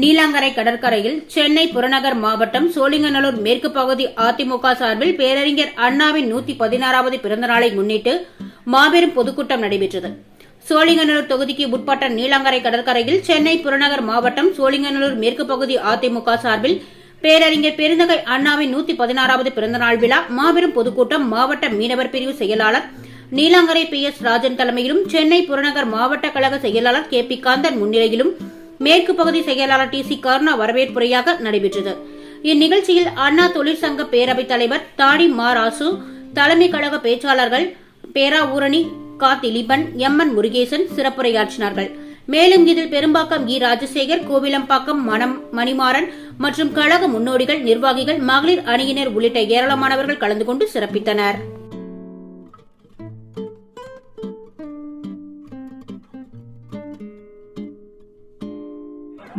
நீலாங்கரை கடற்கரையில் சென்னை புறநகர் மாவட்டம் சோழிங்கநல்லூர் மேற்கு பகுதி அதிமுக சார்பில் பேரறிஞர் அண்ணாவின் நூத்தி பதினாறாவது பிறந்த நாளை முன்னிட்டு மாபெரும் பொதுக்கூட்டம் நடைபெற்றது. சோழிங்கநல்லூர் தொகுதிக்கு உட்பட்ட நீலாங்கரை கடற்கரையில் சென்னை புறநகர் மாவட்டம் சோழிங்கநல்லூர் மேற்கு பகுதி அதிமுக சார்பில் பேரறிஞர் பெருந்தகை அண்ணாவின் நூத்தி பதினாறாவது பிறந்தநாள் விழா மாபெரும் பொதுக்கூட்டம் மாவட்ட மீனவர் பிரிவு செயலாளர் நீலாங்கரை பி எஸ் ராஜன் தலைமையிலும் சென்னை புறநகர் மாவட்ட கழக செயலாளர் கே பி காந்தன் முன்னிலையிலும் மேற்கு பகுதி செயலாளர் டி சி கருணா வரவேற்புரையாக நடைபெற்றது. இந்நிகழ்ச்சியில் அண்ணா தொழிற்சங்க பேரவைத் தலைவர் தாடி மாராசு தலைமை கழக பேச்சாளர்கள் பேராவூரணி கா திலீபன் எம் என் முருகேசன் சிறப்புரையாற்றினார்கள். மேலும் இதில் பெரும்பாக்கம் இ ராஜசேகர் கோவிலம்பாக்கம் மணம் மணிமாறன் மற்றும் கழக முன்னோடிகள் நிர்வாகிகள் மகளிர் அணியினர் உள்ளிட்ட ஏராளமானவர்கள் கலந்து கொண்டு சிறப்பித்தனர்.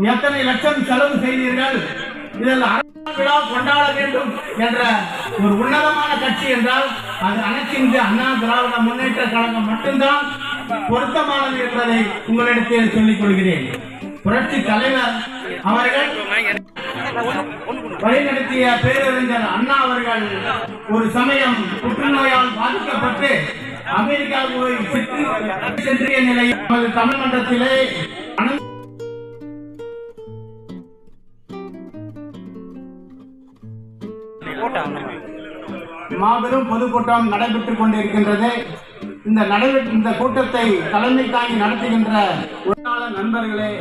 எத்தனை லட்சம் செலவு செய்தீர்கள்? இதில் விழா கொண்டாட வேண்டும் என்ற ஒரு உன்னதமான கட்சி என்றால் அது அனைத்து அண்ணா திராவிட முன்னேற்ற கழகம் மட்டும்தான் பொருத்தமானது என்பதை உங்களிடத்தில் சொல்லிக் கொள்கிறேன். புரட்சி தலைவர் அவர்கள் வழிநடத்திய பேரறிஞர் அண்ணா அவர்கள் ஒரு சமயம் புற்றுநோயால் பாதிக்கப்பட்டு அமெரிக்காவுக்கு சென்றிய நிலையில் நமது தமிழ் மன்றத்திலே மாபெரும் பொதுக்கூட்டம் நடைபெற்றுக் கொண்டிருக்கின்றது. இந்த இந்த கூட்டத்தை தலைமை தாங்கி நடத்துகின்ற உடனாளர் நண்பர்களே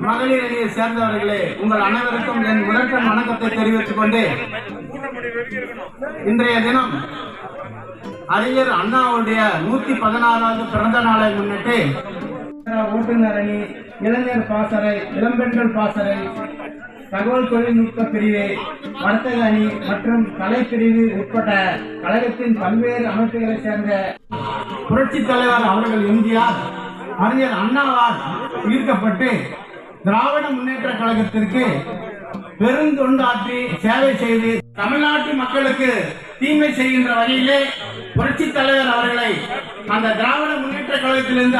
மகளிர் அணியை சேர்ந்தவர்களே உங்கள் அனைவருக்கும் என் முதற்கண் வணக்கத்தை தெரிவித்துக் கொண்டு இன்றைய தினம் அறிஞர் அண்ணாவுடைய நூத்தி பதினாறாவது பிறந்த நாளை முன்னிட்டு ஓட்டுநர் அணி இளைஞர் பாசறை இளம்பெண்கள் பாசறை தகவல் தொழில்நுட்ப பிரிவு வர்த்தக அணி மற்றும் கலைப்பிரிவு உட்பட்ட கழகத்தின் பல்வேறு அமைப்புகளை சேர்ந்த புரட்சி தலைவர் அவர்கள் எம்ஜிஆர் அறிஞர் அண்ணாவால் ஈர்க்கப்பட்டு திராவிட முன்னேற்ற கழகத்திற்கு பெருந்தொண்டாற்றி சேவை செய்து தமிழ்நாட்டு மக்களுக்கு தீமை செய்கின்ற வகையிலே புரட்சி தலைவர் அவர்களை அந்த திராவிட முன்னேற்ற கழகத்திலிருந்து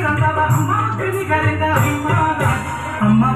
பிறந்தவர் அம்மா திரிகரிந்த அம்மா அம்மா